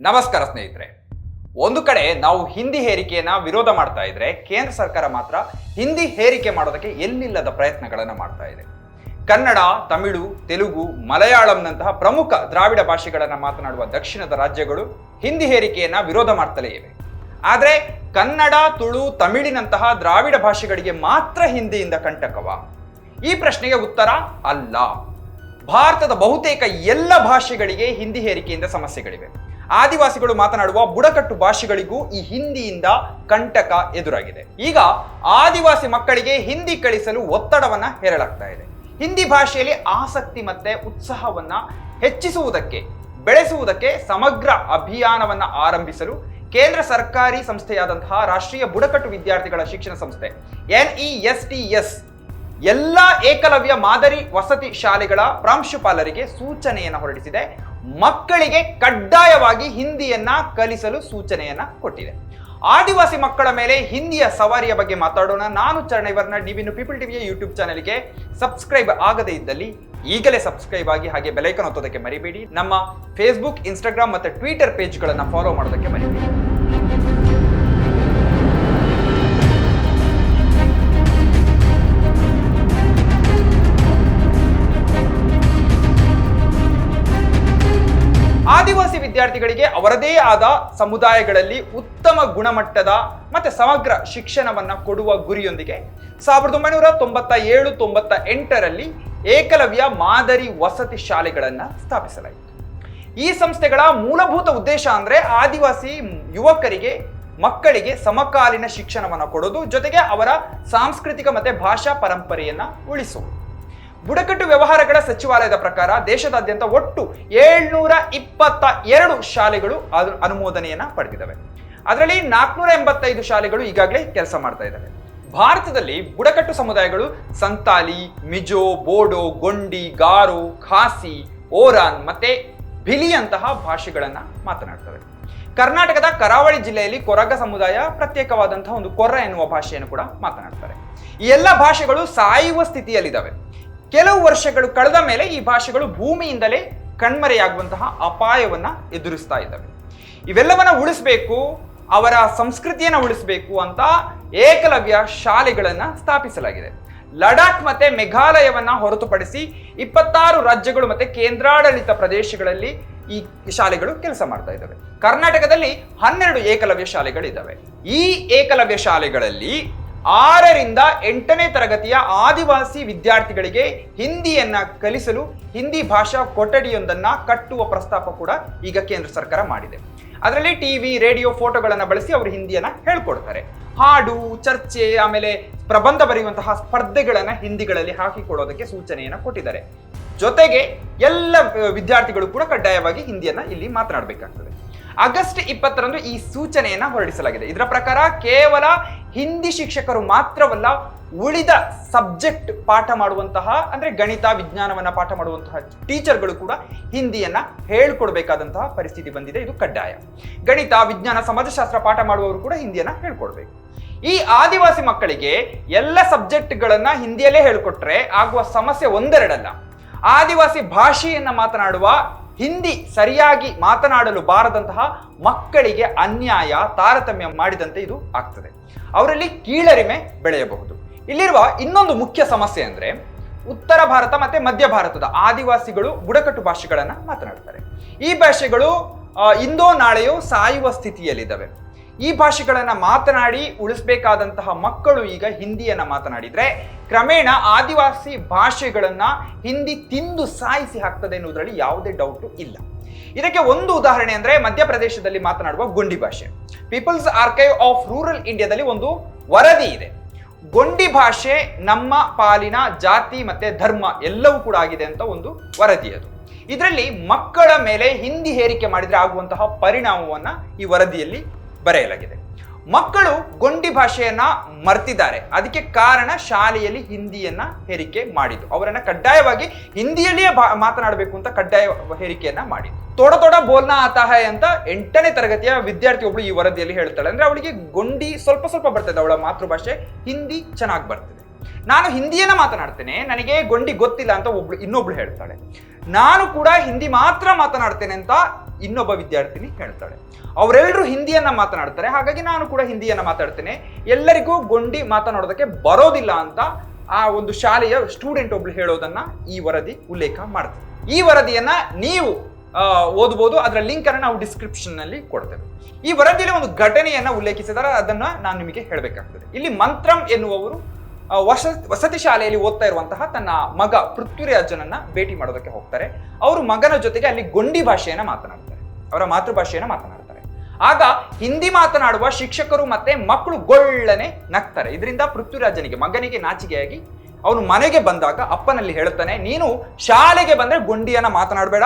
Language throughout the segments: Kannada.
ನಮಸ್ಕಾರ ಸ್ನೇಹಿತರೆ. ಒಂದು ಕಡೆ ನಾವು ಹಿಂದಿ ಹೇರಿಕೆಯನ್ನ ವಿರೋಧ ಮಾಡ್ತಾ ಇದ್ರೆ ಕೇಂದ್ರ ಸರ್ಕಾರ ಮಾತ್ರ ಹಿಂದಿ ಹೇರಿಕೆ ಮಾಡೋದಕ್ಕೆ ಎಲ್ಲಿಲ್ಲದ ಪ್ರಯತ್ನಗಳನ್ನು ಮಾಡ್ತಾ ಇದೆ. ಕನ್ನಡ, ತಮಿಳು, ತೆಲುಗು, ಮಲಯಾಳಂನಂತಹ ಪ್ರಮುಖ ದ್ರಾವಿಡ ಭಾಷೆಗಳನ್ನು ಮಾತನಾಡುವ ದಕ್ಷಿಣದ ರಾಜ್ಯಗಳು ಹಿಂದಿ ಹೇರಿಕೆಯನ್ನ ವಿರೋಧ ಮಾಡ್ತಲೇ ಇವೆ. ಆದರೆ ಕನ್ನಡ, ತುಳು, ತಮಿಳಿನಂತಹ ದ್ರಾವಿಡ ಭಾಷೆಗಳಿಗೆ ಮಾತ್ರ ಹಿಂದಿಯಿಂದ ಕಂಟಕವ? ಈ ಪ್ರಶ್ನೆಗೆ ಉತ್ತರ ಅಲ್ಲ. ಭಾರತದ ಬಹುತೇಕ ಎಲ್ಲ ಭಾಷೆಗಳಿಗೆ ಹಿಂದಿ ಹೇರಿಕೆಯಿಂದ ಸಮಸ್ಯೆಗಳಿವೆ. ಆದಿವಾಸಿಗಳು ಮಾತನಾಡುವ ಬುಡಕಟ್ಟು ಭಾಷೆಗಳಿಗೂ ಈ ಹಿಂದಿಯಿಂದ ಕಂಟಕ ಎದುರಾಗಿದೆ. ಈಗ ಆದಿವಾಸಿ ಮಕ್ಕಳಿಗೆ ಹಿಂದಿ ಕಲಿಸಲು ಒತ್ತಡವನ್ನ ಹೇರಳಾಗ್ತಾ ಇದೆ. ಹಿಂದಿ ಭಾಷೆಯಲ್ಲಿ ಆಸಕ್ತಿ ಮತ್ತೆ ಉತ್ಸಾಹವನ್ನ ಹೆಚ್ಚಿಸುವುದಕ್ಕೆ, ಬೆಳೆಸುವುದಕ್ಕೆ ಸಮಗ್ರ ಅಭಿಯಾನವನ್ನ ಆರಂಭಿಸಲು ಕೇಂದ್ರ ಸರ್ಕಾರಿ ಸಂಸ್ಥೆಯಾದಂತಹ ರಾಷ್ಟ್ರೀಯ ಬುಡಕಟ್ಟು ವಿದ್ಯಾರ್ಥಿಗಳ ಶಿಕ್ಷಣ ಸಂಸ್ಥೆ ಎನ್ಇಎಸ್ ಟಿ ಎಸ್, ಎಲ್ಲ ಏಕಲವ್ಯ ಮಾದರಿ ವಸತಿ ಶಾಲೆಗಳ ಪ್ರಾಂಶುಪಾಲರಿಗೆ ಸೂಚನೆಯನ್ನು ಹೊರಡಿಸಿದೆ. ಮಕ್ಕಳಿಗೆ ಕಡ್ಡಾಯವಾಗಿ ಹಿಂದಿಯನ್ನ ಕಲಿಸಲು ಸೂಚನೆಯನ್ನ ಕೊಟ್ಟಿದೆ. ಆದಿವಾಸಿ ಮಕ್ಕಳ ಮೇಲೆ ಹಿಂದಿಯ ಸವಾರಿಯ ಬಗ್ಗೆ ಮಾತಾಡೋಣ. ನಾನು ಚರಣೈವರ್ನ ಡಿವಿನು ಪೀಪಲ್ ಟಿವಿಯ ಯೂಟ್ಯೂಬ್ ಚಾನೆಲ್ಗೆ ಸಬ್ಸ್ಕ್ರೈಬ್ ಆಗದೇ ಇದ್ದಲ್ಲಿ ಈಗಲೇ ಸಬ್ಸ್ಕ್ರೈಬ್ ಆಗಿ ಹಾಗೆ ಬೆಲೈಕನ್ ಒತ್ತೋದಕ್ಕೆ ಮರಿಬೇಡಿ. ನಮ್ಮ ಫೇಸ್ಬುಕ್ ಇನ್ಸ್ಟಾಗ್ರಾಮ್ ಮತ್ತು ಟ್ವಿಟರ್ ಪೇಜ್ಗಳನ್ನು ಫಾಲೋ ಮಾಡೋದಕ್ಕೆ ಮರಿಬೇಡಿ. ವಿದ್ಯಾರ್ಥಿಗಳಿಗೆ ಅವರದೇ ಆದ ಸಮುದಾಯಗಳಲ್ಲಿ ಉತ್ತಮ ಗುಣಮಟ್ಟದ ಮತ್ತೆ ಸಮಗ್ರ ಶಿಕ್ಷಣವನ್ನ ಕೊಡುವ ಗುರಿಯೊಂದಿಗೆ ಸಾವಿರದ ಒಂಬೈನೂರ ತೊಂಬತ್ತ ಏಳು, ತೊಂಬತ್ತ ಎಂಟರಲ್ಲಿ ಏಕಲವ್ಯ ಮಾದರಿ ವಸತಿ ಶಾಲೆಗಳನ್ನ ಸ್ಥಾಪಿಸಲಾಯಿತು. ಈ ಸಂಸ್ಥೆಗಳ ಮೂಲಭೂತ ಉದ್ದೇಶ ಅಂದ್ರೆ ಆದಿವಾಸಿ ಯುವಕರಿಗೆ, ಮಕ್ಕಳಿಗೆ ಸಮಕಾಲೀನ ಶಿಕ್ಷಣವನ್ನು ಕೊಡೋದು, ಜೊತೆಗೆ ಅವರ ಸಾಂಸ್ಕೃತಿಕ ಮತ್ತೆ ಭಾಷಾ ಪರಂಪರೆಯನ್ನ ಉಳಿಸುವುದು. ಬುಡಕಟ್ಟು ವ್ಯವಹಾರಗಳ ಸಚಿವಾಲಯದ ಪ್ರಕಾರ ದೇಶದಾದ್ಯಂತ ಒಟ್ಟು ಏಳ್ನೂರ ಇಪ್ಪತ್ತ ಎರಡು ಶಾಲೆಗಳು ಅದು ಅನುಮೋದನೆಯನ್ನ ಪಡೆದಿದ್ದಾವೆ. ಅದರಲ್ಲಿ ನಾಲ್ಕುನೂರ ಎಂಬತ್ತೈದು ಶಾಲೆಗಳು ಈಗಾಗಲೇ ಕೆಲಸ ಮಾಡ್ತಾ ಇದ್ದಾವೆ. ಭಾರತದಲ್ಲಿ ಬುಡಕಟ್ಟು ಸಮುದಾಯಗಳು ಸಂತಾಲಿ, ಮಿಜೋ, ಬೋಡೋ, ಗೊಂಡಿ, ಗಾರೋ, ಖಾಸಿ, ಓರಾನ್ ಮತ್ತೆ ಭಿಲಿಯಂತಹ ಭಾಷೆಗಳನ್ನ ಮಾತನಾಡ್ತವೆ. ಕರ್ನಾಟಕದ ಕರಾವಳಿ ಜಿಲ್ಲೆಯಲ್ಲಿ ಕೊರಗ ಸಮುದಾಯ ಪ್ರತ್ಯೇಕವಾದಂತಹ ಒಂದು ಕೊರ್ರ ಎನ್ನುವ ಭಾಷೆಯನ್ನು ಕೂಡ ಮಾತನಾಡ್ತಾರೆ. ಈ ಎಲ್ಲ ಭಾಷೆಗಳು ಸಾಯುವ ಸ್ಥಿತಿಯಲ್ಲಿದ್ದಾವೆ. ಕೆಲವು ವರ್ಷಗಳು ಕಳೆದ ಮೇಲೆ ಈ ಭಾಷೆಗಳು ಭೂಮಿಯಿಂದಲೇ ಕಣ್ಮರೆಯಾಗುವಂತಹ ಅಪಾಯವನ್ನ ಎದುರಿಸ್ತಾ ಇದ್ದಾವೆ. ಇವೆಲ್ಲವನ್ನ ಉಳಿಸ್ಬೇಕು, ಅವರ ಸಂಸ್ಕೃತಿಯನ್ನ ಉಳಿಸಬೇಕು ಅಂತ ಏಕಲವ್ಯ ಶಾಲೆಗಳನ್ನ ಸ್ಥಾಪಿಸಲಾಗಿದೆ. ಲಡಾಖ್ ಮತ್ತೆ ಮೇಘಾಲಯವನ್ನ ಹೊರತುಪಡಿಸಿ ಇಪ್ಪತ್ತಾರು ರಾಜ್ಯಗಳು ಮತ್ತೆ ಕೇಂದ್ರಾಡಳಿತ ಪ್ರದೇಶಗಳಲ್ಲಿ ಈ ಶಾಲೆಗಳು ಕೆಲಸ ಮಾಡ್ತಾ ಇದ್ದಾವೆ. ಕರ್ನಾಟಕದಲ್ಲಿ ಹನ್ನೆರಡು ಏಕಲವ್ಯ ಶಾಲೆಗಳಿದ್ದಾವೆ. ಈ ಏಕಲವ್ಯ ಶಾಲೆಗಳಲ್ಲಿ ಆರರಿಂದ ಎಂಟನೇ ತರಗತಿಯ ಆದಿವಾಸಿ ವಿದ್ಯಾರ್ಥಿಗಳಿಗೆ ಹಿಂದಿಯನ್ನ ಕಲಿಸಲು ಹಿಂದಿ ಭಾಷಾ ಕೊಠಡಿಯೊಂದನ್ನ ಕಟ್ಟುವ ಪ್ರಸ್ತಾಪ ಕೂಡ ಈಗ ಕೇಂದ್ರ ಸರ್ಕಾರ ಮಾಡಿದೆ. ಅದರಲ್ಲಿ ಟಿವಿ ರೇಡಿಯೋ ಫೋಟೋಗಳನ್ನು ಬಳಸಿ ಅವರು ಹಿಂದಿಯನ್ನ ಹೇಳ್ಕೊಡ್ತಾರೆ. ಹಾಡು, ಚರ್ಚೆ, ಆಮೇಲೆ ಪ್ರಬಂಧ ಬರೆಯುವಂತಹ ಸ್ಪರ್ಧೆಗಳನ್ನ ಹಿಂದಿಗಳಲ್ಲಿ ಹಾಕಿಕೊಡೋದಕ್ಕೆ ಸೂಚನೆಯನ್ನ ಕೊಟ್ಟಿದ್ದಾರೆ. ಜೊತೆಗೆ ಎಲ್ಲ, ವಿದ್ಯಾರ್ಥಿಗಳು ಕೂಡ ಕಡ್ಡಾಯವಾಗಿ ಹಿಂದಿಯನ್ನ ಇಲ್ಲಿ ಮಾತನಾಡಬೇಕಾಗ್ತದೆ. ಆಗಸ್ಟ್ ಇಪ್ಪತ್ತರಂದು ಈ ಸೂಚನೆಯನ್ನ ಹೊರಡಿಸಲಾಗಿದೆ. ಇದರ ಪ್ರಕಾರ ಕೇವಲ ಹಿಂದಿ ಶಿಕ್ಷಕರು ಮಾತ್ರವಲ್ಲ, ಉಳಿದ ಸಬ್ಜೆಕ್ಟ್ ಪಾಠ ಮಾಡುವಂತಹ, ಅಂದ್ರೆ ಗಣಿತ, ವಿಜ್ಞಾನವನ್ನ ಪಾಠ ಮಾಡುವಂತಹ ಟೀಚರ್ಗಳು ಕೂಡ ಹಿಂದಿಯನ್ನ ಹೇಳ್ಕೊಡ್ಬೇಕಾದಂತಹ ಪರಿಸ್ಥಿತಿ ಬಂದಿದೆ. ಇದು ಕಡ್ಡಾಯ. ಗಣಿತ, ವಿಜ್ಞಾನ, ಸಮಾಜಶಾಸ್ತ್ರ ಪಾಠ ಮಾಡುವವರು ಕೂಡ ಹಿಂದಿಯನ್ನ ಹೇಳ್ಕೊಡ್ಬೇಕು. ಈ ಆದಿವಾಸಿ ಮಕ್ಕಳಿಗೆ ಎಲ್ಲ ಸಬ್ಜೆಕ್ಟ್ಗಳನ್ನ ಹಿಂದಿಯಲ್ಲೇ ಹೇಳ್ಕೊಟ್ರೆ ಆಗುವ ಸಮಸ್ಯೆ ಒಂದೆರಡಲ್ಲ. ಆದಿವಾಸಿ ಭಾಷೆಯನ್ನ ಮಾತನಾಡುವ ಹಿಂದಿ ಸರಿಯಾಗಿ ಮಾತನಾಡಲು ಬಾರದಂತಹ ಮಕ್ಕಳಿಗೆ ಅನ್ಯಾಯ, ತಾರತಮ್ಯ ಮಾಡಿದಂತೆ ಇದು ಆಗ್ತದೆ. ಅವರಲ್ಲಿ ಕೀಳರಿಮೆ ಬೆಳೆಯಬಹುದು. ಇಲ್ಲಿರುವ ಇನ್ನೊಂದು ಮುಖ್ಯ ಸಮಸ್ಯೆ ಅಂದ್ರೆ ಉತ್ತರ ಭಾರತ ಮತ್ತೆ ಮಧ್ಯ ಭಾರತದ ಆದಿವಾಸಿಗಳು ಬುಡಕಟ್ಟು ಭಾಷೆಗಳನ್ನ ಮಾತನಾಡ್ತಾರೆ. ಈ ಭಾಷೆಗಳು ಇಂದೋ ನಾಳೆಯೋ ಸಾಯುವ ಸ್ಥಿತಿಯಲ್ಲಿದ್ದಾವೆ. ಈ ಭಾಷೆಗಳನ್ನು ಮಾತನಾಡಿ ಉಳಿಸಬೇಕಾದಂತಹ ಮಕ್ಕಳು ಈಗ ಹಿಂದಿಯನ್ನು ಮಾತನಾಡಿದರೆ ಕ್ರಮೇಣ ಆದಿವಾಸಿ ಭಾಷೆಗಳನ್ನು ಹಿಂದಿ ತಿಂದು ಸಾಯಿಸಿ ಹಾಕ್ತದೆ ಎನ್ನುವುದರಲ್ಲಿ ಯಾವುದೇ ಡೌಟು ಇಲ್ಲ. ಇದಕ್ಕೆ ಒಂದು ಉದಾಹರಣೆ ಅಂದ್ರೆ ಮಧ್ಯಪ್ರದೇಶದಲ್ಲಿ ಮಾತನಾಡುವ ಗೊಂಡಿ ಭಾಷೆ. ಪೀಪಲ್ಸ್ ಆರ್ಕೈವ್ ಆಫ್ ರೂರಲ್ ಇಂಡಿಯಾದಲ್ಲಿ ಒಂದು ವರದಿ ಇದೆ. ಗೊಂಡಿ ಭಾಷೆ, ನಮ್ಮ ಪಾಲಿನ ಜಾತಿ ಮತ್ತೆ ಧರ್ಮ ಎಲ್ಲವೂ ಕೂಡ ಆಗಿದೆ ಅಂತ ಒಂದು ವರದಿ ಅದು. ಇದರಲ್ಲಿ ಮಕ್ಕಳ ಮೇಲೆ ಹಿಂದಿ ಹೇರಿಕೆ ಮಾಡಿದರೆ ಆಗುವಂತಹ ಪರಿಣಾಮವನ್ನು ಈ ವರದಿಯಲ್ಲಿ ಬರೆಯಲಾಗಿದೆ. ಮಕ್ಕಳು ಗೊಂಡಿ ಭಾಷೆಯನ್ನ ಮರ್ತಿದ್ದಾರೆ. ಅದಕ್ಕೆ ಕಾರಣ ಶಾಲೆಯಲ್ಲಿ ಹಿಂದಿಯನ್ನ ಹೇರಿಕೆ ಮಾಡಿದ್ದು. ಅವರನ್ನ ಕಡ್ಡಾಯವಾಗಿ ಹಿಂದಿಯಲ್ಲಿಯೇ ಮಾತನಾಡಬೇಕು ಅಂತ ಕಡ್ಡಾಯ ಹೇರಿಕೆಯನ್ನ ಮಾಡಿದ್ದು. ತೋಡ ತೋಡ ಬೋಲ್ನಾ ಆತಹ ಅಂತ ಎಂಟನೇ ತರಗತಿಯ ವಿದ್ಯಾರ್ಥಿ ಒಬ್ಳು ಈ ವರದಿಯಲ್ಲಿ ಹೇಳ್ತಾಳೆ. ಅಂದ್ರೆ ಅವಳಿಗೆ ಗೊಂಡಿ ಸ್ವಲ್ಪ ಸ್ವಲ್ಪ ಬರ್ತದೆ. ಅವಳ ಮಾತೃಭಾಷೆ ಹಿಂದಿ ಚೆನ್ನಾಗಿ ಬರ್ತದೆ. ನಾನು ಹಿಂದಿಯನ್ನ ಮಾತನಾಡ್ತೇನೆ, ನನಗೆ ಗೊಂಡಿ ಗೊತ್ತಿಲ್ಲ ಅಂತ ಒಬ್ಳು, ಇನ್ನೊಬ್ಳು ಹೇಳ್ತಾಳೆ. ನಾನು ಕೂಡ ಹಿಂದಿ ಮಾತ್ರ ಮಾತನಾಡ್ತೇನೆ ಅಂತ ಇನ್ನೊಬ್ಬ ವಿದ್ಯಾರ್ಥಿನಿ ಹೇಳ್ತಾಳೆ. ಅವರೆಲ್ಲರೂ ಹಿಂದಿಯನ್ನ ಮಾತನಾಡ್ತಾರೆ, ಹಾಗಾಗಿ ನಾನು ಕೂಡ ಹಿಂದಿಯನ್ನ ಮಾತಾಡ್ತೇನೆ. ಎಲ್ಲರಿಗೂ ಗೊಂಡಿ ಮಾತನಾಡೋದಕ್ಕೆ ಬರೋದಿಲ್ಲ ಅಂತ ಆ ಒಂದು ಶಾಲೆಯ ಸ್ಟೂಡೆಂಟ್ ಒಬ್ಳು ಹೇಳೋದನ್ನ ಈ ವರದಿ ಉಲ್ಲೇಖ ಮಾಡುತ್ತೆ ಈ ವರದಿಯನ್ನ ನೀವು ಓದಬಹುದು ಅದರ ಲಿಂಕ್ ಅನ್ನು ನಾವು ಡಿಸ್ಕ್ರಿಪ್ಷನ್ನಲ್ಲಿ ಕೊಡ್ತೇವೆ. ಈ ವರದಿಯಲ್ಲಿ ಒಂದು ಘಟನೆಯನ್ನ ಉಲ್ಲೇಖಿಸಿದರೆ ಅದನ್ನ ನಾನು ನಿಮಗೆ ಹೇಳಬೇಕಾಗ್ತದೆ. ಇಲ್ಲಿ ಮಂತ್ರಂ ಎನ್ನುವವರು ವಸ ವಸತಿ ಶಾಲೆಯಲ್ಲಿ ಓದ್ತಾ ಇರುವಂತಹ ತನ್ನ ಮಗ ಪೃಥ್ವಿರಾಜನನ್ನ ಭೇಟಿ ಮಾಡೋದಕ್ಕೆ ಹೋಗ್ತಾರೆ. ಅವರು ಮಗನ ಜೊತೆಗೆ ಅಲ್ಲಿ ಗೊಂಡಿ ಭಾಷೆಯನ್ನ ಮಾತನಾಡ್ತಾರೆ. ಅವರ ಮಾತೃಭಾಷೆಯನ್ನ ಮಾತನಾಡ್ತಾರೆ. ಆಗ ಹಿಂದಿ ಮಾತನಾಡುವ ಶಿಕ್ಷಕರು ಮತ್ತೆ ಮಕ್ಕಳು ಗೊಳ್ಳನೆ ನಗ್ತಾರೆ. ಇದರಿಂದ ಪೃಥ್ವಿರಾಜನಿಗೆ, ಮಗನಿಗೆ ನಾಚಿಕೆಯಾಗಿ ಅವನು ಮನೆಗೆ ಬಂದಾಗ ಅಪ್ಪನಲ್ಲಿ ಹೇಳ್ತಾನೆ ನೀನು ಶಾಲೆಗೆ ಬಂದ್ರೆ ಗೊಂಡಿಯನ್ನ ಮಾತನಾಡಬೇಡ.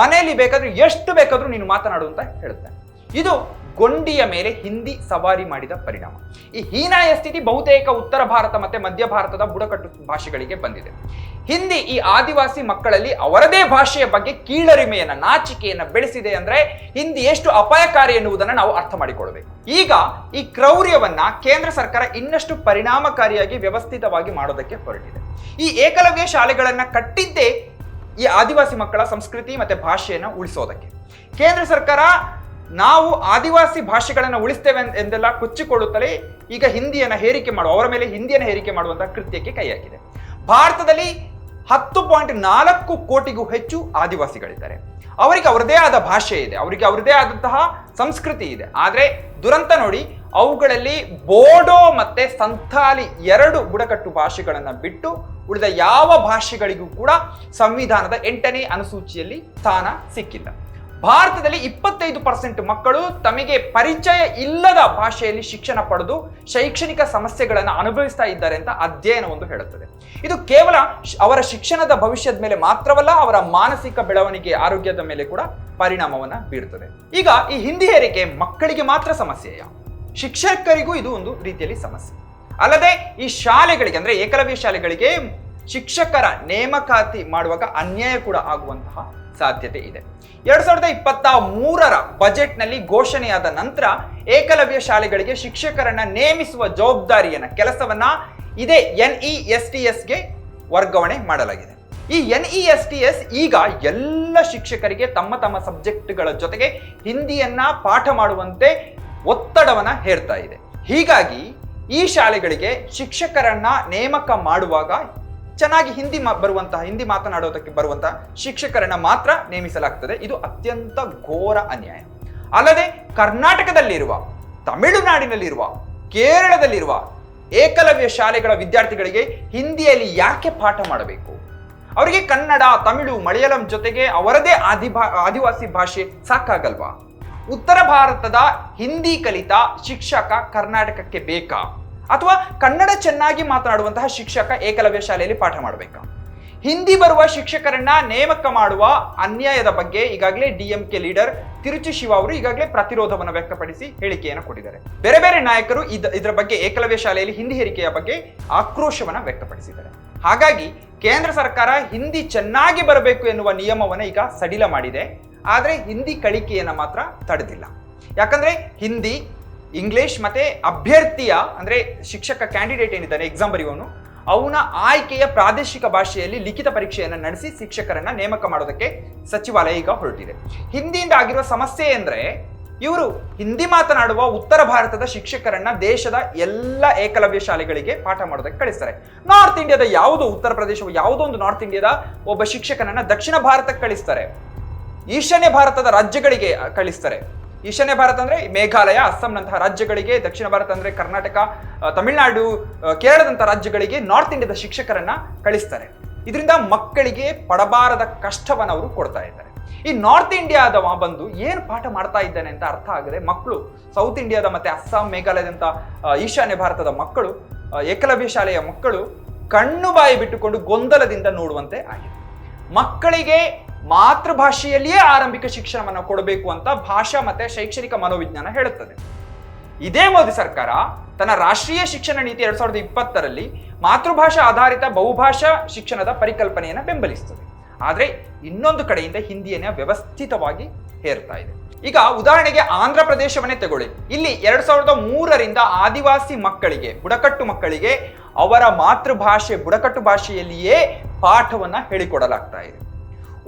ಮನೆಯಲ್ಲಿ ಬೇಕಾದ್ರೆ ಎಷ್ಟು ಬೇಕಾದ್ರೂ ನೀನು ಮಾತನಾಡು ಅಂತ ಹೇಳ್ತಾನೆ ಇದು ಗೊಂಡಿಯ ಮೇಲೆ ಹಿಂದಿ ಸವಾರಿ ಮಾಡಿದ ಪರಿಣಾಮ. ಈ ಹೀನಾಯ ಸ್ಥಿತಿ ಬಹುತೇಕ ಉತ್ತರ ಭಾರತ ಮತ್ತೆ ಮಧ್ಯ ಭಾರತದ ಬುಡಕಟ್ಟು ಭಾಷೆಗಳಿಗೆ ಬಂದಿದೆ. ಹಿಂದಿ ಈ ಆದಿವಾಸಿ ಮಕ್ಕಳಲ್ಲಿ ಅವರದೇ ಭಾಷೆಯ ಬಗ್ಗೆ ಕೀಳರಿಮೆಯನ್ನ, ನಾಚಿಕೆಯನ್ನ ಬೆಳೆಸಿದೆ ಅಂದ್ರೆ ಹಿಂದಿ ಎಷ್ಟು ಅಪಾಯಕಾರಿ ಎನ್ನುವುದನ್ನು ನಾವು ಅರ್ಥ ಮಾಡಿಕೊಳ್ಬೇಕು ಈಗ ಈ ಕ್ರೌರ್ಯವನ್ನ ಕೇಂದ್ರ ಸರ್ಕಾರ ಇನ್ನಷ್ಟು ಪರಿಣಾಮಕಾರಿಯಾಗಿ ವ್ಯವಸ್ಥಿತವಾಗಿ ಮಾಡೋದಕ್ಕೆ ಹೊರಟಿದೆ. ಈ ಏಕಲವ್ಯ ಶಾಲೆಗಳನ್ನ ಕಟ್ಟಿದ್ದೇ ಈ ಆದಿವಾಸಿ ಮಕ್ಕಳ ಸಂಸ್ಕೃತಿ ಮತ್ತೆ ಭಾಷೆಯನ್ನು ಉಳಿಸೋದಕ್ಕೆ. ಕೇಂದ್ರ ಸರ್ಕಾರ ನಾವು ಆದಿವಾಸಿ ಭಾಷೆಗಳನ್ನು ಉಳಿಸ್ತೇವೆ ಎಂದ್- ಎಂದೆಲ್ಲ ಕೊಚ್ಚಿಕೊಳ್ಳುತ್ತಲೇ ಈಗ ಹಿಂದಿಯನ್ನು ಹೇರಿಕೆ ಮಾಡುವ, ಅವರ ಮೇಲೆ ಹಿಂದಿಯನ್ನು ಹೇರಿಕೆ ಮಾಡುವಂತಹ ಕೃತ್ಯಕ್ಕೆ ಕೈ ಹಾಕಿದೆ. ಭಾರತದಲ್ಲಿ ಹತ್ತು ಪಾಯಿಂಟ್ ನಾಲ್ಕು ಕೋಟಿಗೂ ಹೆಚ್ಚು ಆದಿವಾಸಿಗಳಿದ್ದಾರೆ. ಅವರಿಗೆ ಅವರದೇ ಆದ ಭಾಷೆ ಇದೆ, ಅವರಿಗೆ ಅವರದೇ ಆದಂತಹ ಸಂಸ್ಕೃತಿ ಇದೆ. ಆದರೆ ದುರಂತ ನೋಡಿ, ಅವುಗಳಲ್ಲಿ ಬೋಡೋ ಮತ್ತೆ ಸಂಥಾಲಿ ಎರಡು ಬುಡಕಟ್ಟು ಭಾಷೆಗಳನ್ನು ಬಿಟ್ಟು ಉಳಿದ ಯಾವ ಭಾಷೆಗಳಿಗೂ ಕೂಡ ಸಂವಿಧಾನದ ಎಂಟನೇ ಅನುಸೂಚಿಯಲ್ಲಿ ಸ್ಥಾನ ಸಿಕ್ಕಿಲ್ಲ. ಭಾರತದಲ್ಲಿ ಇಪ್ಪತ್ತೈದು ಪರ್ಸೆಂಟ್ ಮಕ್ಕಳು ತಮಗೆ ಪರಿಚಯ ಇಲ್ಲದ ಭಾಷೆಯಲ್ಲಿ ಶಿಕ್ಷಣ ಪಡೆದು ಶೈಕ್ಷಣಿಕ ಸಮಸ್ಯೆಗಳನ್ನು ಅನುಭವಿಸ್ತಾ ಇದ್ದಾರೆ ಅಂತ ಅಧ್ಯಯನವೊಂದು ಹೇಳುತ್ತದೆ. ಇದು ಕೇವಲ ಅವರ ಶಿಕ್ಷಣದ ಭವಿಷ್ಯದ ಮೇಲೆ ಮಾತ್ರವಲ್ಲ, ಅವರ ಮಾನಸಿಕ ಬೆಳವಣಿಗೆ, ಆರೋಗ್ಯದ ಮೇಲೆ ಕೂಡ ಪರಿಣಾಮವನ್ನ ಬೀರುತ್ತದೆ ಈಗ ಈ ಹಿಂದಿ ಹೇರಿಕೆ ಮಕ್ಕಳಿಗೆ ಮಾತ್ರ ಸಮಸ್ಯೆಯ. ಶಿಕ್ಷಕರಿಗೂ ಇದು ಒಂದು ರೀತಿಯಲ್ಲಿ ಸಮಸ್ಯೆ. ಅಲ್ಲದೆ ಈ ಶಾಲೆಗಳಿಗೆ, ಅಂದ್ರೆ ಏಕಲವ್ಯ ಶಾಲೆಗಳಿಗೆ ಶಿಕ್ಷಕರ ನೇಮಕಾತಿ ಮಾಡುವಾಗ ಅನ್ಯಾಯ ಕೂಡ ಆಗುವಂತಹ ಸಾಧ್ಯತೆ ಇದೆ. ಎರಡ್ ಸಾವಿರದ ಇಪ್ಪತ್ತ ಮೂರರ ಬಜೆಟ್ನಲ್ಲಿ ಘೋಷಣೆಯಾದ ನಂತರ ಏಕಲವ್ಯ ಶಾಲೆಗಳಿಗೆ ಶಿಕ್ಷಕರನ್ನ ನೇಮಿಸುವ ಜವಾಬ್ದಾರಿಯನ್ನ, ಕೆಲಸವನ್ನ ಇದೇ ಎನ್ ಇ ಎಸ್ ಟಿ ಎಸ್ಗೆ ವರ್ಗಾವಣೆ ಮಾಡಲಾಗಿದೆ. ಈ N E S T S ಈಗ ಎಲ್ಲ ಶಿಕ್ಷಕರಿಗೆ ತಮ್ಮ ತಮ್ಮ ಸಬ್ಜೆಕ್ಟ್ಗಳ ಜೊತೆಗೆ ಹಿಂದಿಯನ್ನ ಪಾಠ ಮಾಡುವಂತೆ ಒತ್ತಡವನ್ನ ಹೇರ್ತಾ ಇದೆ. ಹೀಗಾಗಿ ಈ ಶಾಲೆಗಳಿಗೆ ಶಿಕ್ಷಕರನ್ನ ನೇಮಕ ಮಾಡುವಾಗ ಚೆನ್ನಾಗಿ ಹಿಂದಿ ಮಾ- ಬರುವಂತಹ, ಹಿಂದಿ ಮಾತನಾಡೋದಕ್ಕೆ ಬರುವಂತಹ ಶಿಕ್ಷಕರನ್ನ ಮಾತ್ರ ನೇಮಿಸಲಾಗ್ತದೆ. ಇದು ಅತ್ಯಂತ ಘೋರ ಅನ್ಯಾಯ. ಅಲ್ಲದೆ ಕರ್ನಾಟಕದಲ್ಲಿರುವ, ತಮಿಳುನಾಡಿನಲ್ಲಿರುವ, ಕೇರಳದಲ್ಲಿರುವ ಏಕಲವ್ಯ ಶಾಲೆಗಳ ವಿದ್ಯಾರ್ಥಿಗಳಿಗೆ ಹಿಂದಿಯಲ್ಲಿ ಯಾಕೆ ಪಾಠ ಮಾಡಬೇಕು? ಅವರಿಗೆ ಕನ್ನಡ, ತಮಿಳು, ಮಲಯಾಳಂ ಜೊತೆಗೆ ಅವರದೇ ಆದಿಭಾ, ಆದಿವಾಸಿ ಭಾಷೆ ಸಾಕಾಗಲ್ವಾ? ಉತ್ತರ ಭಾರತದ ಹಿಂದಿ ಕಲಿತ ಶಿಕ್ಷಕ ಕರ್ನಾಟಕಕ್ಕೆ ಬೇಕಾ? ಅಥವಾ ಕನ್ನಡ ಚೆನ್ನಾಗಿ ಮಾತನಾಡುವಂತಹ ಶಿಕ್ಷಕ ಏಕಲವ್ಯ ಶಾಲೆಯಲ್ಲಿ ಪಾಠ ಮಾಡಬೇಕು. ಹಿಂದಿ ಬರುವ ಶಿಕ್ಷಕರನ್ನ ನೇಮಕ ಮಾಡುವ ಅನ್ಯಾಯದ ಬಗ್ಗೆ ಈಗಾಗಲೇ ಡಿಎಂಕೆ ಲೀಡರ್ ತಿರುಚಿ ಶಿವ ಅವರು ಈಗಾಗಲೇ ಪ್ರತಿರೋಧವನ್ನು ವ್ಯಕ್ತಪಡಿಸಿ ಹೇಳಿಕೆಯನ್ನು ಕೊಟ್ಟಿದ್ದಾರೆ. ಬೇರೆ ಬೇರೆ ನಾಯಕರು ಇದ, ಇದರ ಬಗ್ಗೆ ಏಕಲವ್ಯ ಶಾಲೆಯಲ್ಲಿ ಹಿಂದಿ ಹೇರಿಕೆಯ ಬಗ್ಗೆ ಆಕ್ರೋಶವನ್ನು ವ್ಯಕ್ತಪಡಿಸಿದ್ದಾರೆ. ಹಾಗಾಗಿ ಕೇಂದ್ರ ಸರ್ಕಾರ ಹಿಂದಿ ಚೆನ್ನಾಗಿ ಬರಬೇಕು ಎನ್ನುವ ನಿಯಮವನ್ನು ಈಗ ಸಡಿಲ ಮಾಡಿದೆ. ಆದರೆ ಹಿಂದಿ ಕಲಿಕೆಯನ್ನ ಮಾತ್ರ ತಡೆದಿಲ್ಲ. ಯಾಕಂದ್ರೆ ಹಿಂದಿ ಇಂಗ್ಲಿಷ್ ಮತ್ತೆ ಅಭ್ಯರ್ಥಿಯ, ಅಂದ್ರೆ ಶಿಕ್ಷಕ ಕ್ಯಾಂಡಿಡೇಟ್ ಏನಿದ್ದಾನೆ ಎಕ್ಸಾಮ್ ಬರೆಯುವವನು ಅವನ ಆಯ್ಕೆಯ ಪ್ರಾದೇಶಿಕ ಭಾಷೆಯಲ್ಲಿ ಲಿಖಿತ ಪರೀಕ್ಷೆಯನ್ನು ನಡೆಸಿ ಶಿಕ್ಷಕರನ್ನ ನೇಮಕ ಮಾಡೋದಕ್ಕೆ ಸಚಿವಾಲಯ ಈಗ ಹೊರಟಿದೆ. ಹಿಂದಿಯಿಂದ ಆಗಿರುವ ಸಮಸ್ಯೆ ಅಂದ್ರೆ ಇವರು ಹಿಂದಿ ಮಾತನಾಡುವ ಉತ್ತರ ಭಾರತದ ಶಿಕ್ಷಕರನ್ನ ದೇಶದ ಎಲ್ಲ ಏಕಲವ್ಯ ಶಾಲೆಗಳಿಗೆ ಪಾಠ ಮಾಡೋದಕ್ಕೆ ಕಳಿಸ್ತಾರೆ. ನಾರ್ತ್ ಇಂಡಿಯಾದ ಯಾವುದೋ ಉತ್ತರ ಪ್ರದೇಶವು, ಯಾವುದೋ ಒಂದು ನಾರ್ತ್ ಇಂಡಿಯಾದ ಒಬ್ಬ ಶಿಕ್ಷಕನನ್ನ ದಕ್ಷಿಣ ಭಾರತಕ್ಕೆ ಕಳಿಸ್ತಾರೆ. ಈಶಾನ್ಯ ಭಾರತದ ರಾಜ್ಯಗಳಿಗೆ ಕಳಿಸ್ತಾರೆ. ಈಶಾನ್ಯ ಭಾರತ ಅಂದ್ರೆ ಮೇಘಾಲಯ, ಅಸ್ಸಾಂನಂತಹ ರಾಜ್ಯಗಳಿಗೆ, ದಕ್ಷಿಣ ಭಾರತ ಅಂದ್ರೆ ಕರ್ನಾಟಕ ತಮಿಳುನಾಡು ಕೇರಳದಂತಹ ರಾಜ್ಯಗಳಿಗೆ ನಾರ್ತ್ ಇಂಡಿಯಾದ ಶಿಕ್ಷಕರನ್ನ ಕಳಿಸ್ತಾರೆ. ಇದರಿಂದ ಮಕ್ಕಳಿಗೆ ಪಡಬಾರದ ಕಷ್ಟವನ್ನು ಅವರು ಕೊಡ್ತಾ ಇದ್ದಾರೆ. ಈ ನಾರ್ತ್ ಇಂಡಿಯಾದವ ಬಂದು ಏನು ಪಾಠ ಮಾಡ್ತಾ ಇದ್ದಾನೆ ಅಂತ ಅರ್ಥ ಆಗದೆ ಮಕ್ಕಳು ಸೌತ್ ಇಂಡಿಯಾದ ಮತ್ತೆ ಅಸ್ಸಾಂ, ಮೇಘಾಲಯದಂತ ಈಶಾನ್ಯ ಭಾರತದ ಮಕ್ಕಳು ಏಕಲವ್ಯ ಶಾಲೆಯ ಮಕ್ಕಳು ಕಣ್ಣು ಬಾಯಿ ಬಿಟ್ಟುಕೊಂಡು ಗೊಂದಲದಿಂದ ನೋಡುವಂತೆ ಆಗಿದೆ. ಮಕ್ಕಳಿಗೆ ಮಾತೃಭಾಷೆಯಲ್ಲಿಯೇ ಆರಂಭಿಕ ಶಿಕ್ಷಣವನ್ನು ಕೊಡಬೇಕು ಅಂತ ಭಾಷಾ ಮತ್ತೆ ಶೈಕ್ಷಣಿಕ ಮನೋವಿಜ್ಞಾನ ಹೇಳುತ್ತದೆ. ಇದೇ ಮೋದಿ ಸರ್ಕಾರ ತನ್ನ ರಾಷ್ಟ್ರೀಯ ಶಿಕ್ಷಣ ನೀತಿ ಎರಡ್ ಸಾವಿರದ ಇಪ್ಪತ್ತರಲ್ಲಿ ಮಾತೃಭಾಷಾ ಆಧಾರಿತ ಬಹುಭಾಷಾ ಶಿಕ್ಷಣದ ಪರಿಕಲ್ಪನೆಯನ್ನು ಬೆಂಬಲಿಸುತ್ತದೆ. ಆದರೆ ಇನ್ನೊಂದು ಕಡೆಯಿಂದ ಹಿಂದಿಯನ್ನ ವ್ಯವಸ್ಥಿತವಾಗಿ ಹೇರ್ತಾ ಇದೆ. ಈಗ ಉದಾಹರಣೆಗೆ ಆಂಧ್ರ ಪ್ರದೇಶವನ್ನೇ ತಗೊಳ್ಳಿ. ಇಲ್ಲಿ ಎರಡ್ ಸಾವಿರದ ಮೂರರಿಂದ ಆದಿವಾಸಿ ಮಕ್ಕಳಿಗೆ, ಬುಡಕಟ್ಟು ಮಕ್ಕಳಿಗೆ ಅವರ ಮಾತೃಭಾಷೆ ಬುಡಕಟ್ಟು ಭಾಷೆಯಲ್ಲಿಯೇ ಪಾಠವನ್ನ ಹೇಳಿಕೊಡಲಾಗ್ತಾ ಇದೆ.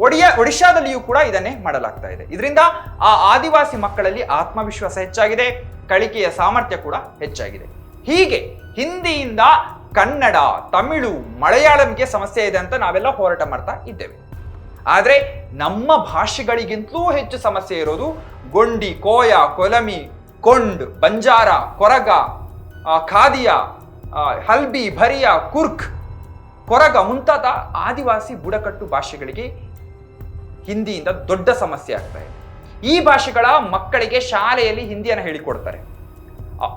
ಒಡಿಯಾ, ಒಡಿಶಾದಲ್ಲಿಯೂ ಕೂಡ ಇದನ್ನೇ ಮಾಡಲಾಗ್ತಾ ಇದೆ. ಇದರಿಂದ ಆ ಆದಿವಾಸಿ ಮಕ್ಕಳಲ್ಲಿ ಆತ್ಮವಿಶ್ವಾಸ ಹೆಚ್ಚಾಗಿದೆ, ಕಲಿಕೆಯ ಸಾಮರ್ಥ್ಯ ಕೂಡ ಹೆಚ್ಚಾಗಿದೆ. ಹೀಗೆ ಹಿಂದಿಯಿಂದ ಕನ್ನಡ, ತಮಿಳು, ಮಲಯಾಳಂಗೆ ಸಮಸ್ಯೆ ಇದೆ ಅಂತ ನಾವೆಲ್ಲ ಹೋರಾಟ ಮಾಡ್ತಾ ಇದ್ದೇವೆ. ಆದರೆ ನಮ್ಮ ಭಾಷೆಗಳಿಗಿಂತಲೂ ಹೆಚ್ಚು ಸಮಸ್ಯೆ ಇರೋದು ಗೊಂಡಿ, ಕೋಯ, ಕೊಲಮಿ, ಕೊಂಡ್, ಬಂಜಾರ, ಕೊರಗ ಖಾದಿಯ ಹಲ್ಬಿ, ಭರಿಯ, ಕುರ್ಕ್, ಕೊರಗ ಮುಂತಾದ ಆದಿವಾಸಿ ಬುಡಕಟ್ಟು ಭಾಷೆಗಳಿಗೆ ಹಿಂದಿಯಿಂದ ದೊಡ್ಡ ಸಮಸ್ಯೆ ಆಗ್ತಾ ಇದೆ. ಈ ಭಾಷೆಗಳ ಮಕ್ಕಳಿಗೆ ಶಾಲೆಯಲ್ಲಿ ಹಿಂದಿಯನ್ನು ಹೇಳಿಕೊಡ್ತಾರೆ.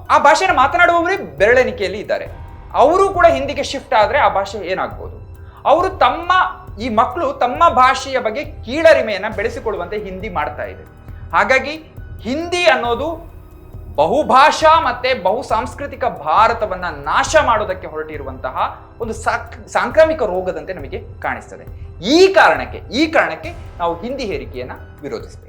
ಆ- ಭಾಷೆನ ಮಾತನಾಡುವವರೇ ಬೆರಳೆಣಿಕೆಯಲ್ಲಿ ಇದ್ದಾರೆ. ಅವರು ಕೂಡ ಹಿಂದಿಗೆ ಶಿಫ್ಟ್ ಆದರೆ ಆ ಭಾಷೆ ಏನಾಗ್ಬೋದು? ಅವರು ತಮ್ಮ, ಈ ಮಕ್ಕಳು ತಮ್ಮ ಭಾಷೆಯ ಬಗ್ಗೆ ಕೀಳರಿಮೆಯನ್ನು ಬೆಳೆಸಿಕೊಳ್ಳುವಂತೆ ಹಿಂದಿ ಮಾಡ್ತಾ ಇದೆ. ಹಾಗಾಗಿ ಹಿಂದಿ ಅನ್ನೋದು ಬಹುಭಾಷಾ ಮತ್ತೆ ಬಹು ಸಾಂಸ್ಕೃತಿಕ ಭಾರತವನ್ನ ನಾಶ ಮಾಡೋದಕ್ಕೆ ಹೊರಟಿರುವಂತಹ ಒಂದು ಸಾಕ್, ಸಾಂಕ್ರಾಮಿಕ ರೋಗದಂತೆ ನಮಗೆ ಕಾಣಿಸ್ತದೆ. ಈ ಕಾರಣಕ್ಕೆ ಈ ಕಾರಣಕ್ಕೆ ನಾವು ಹಿಂದಿ ಹೇರಿಕೆಯನ್ನ ವಿರೋಧಿಸಬೇಕು.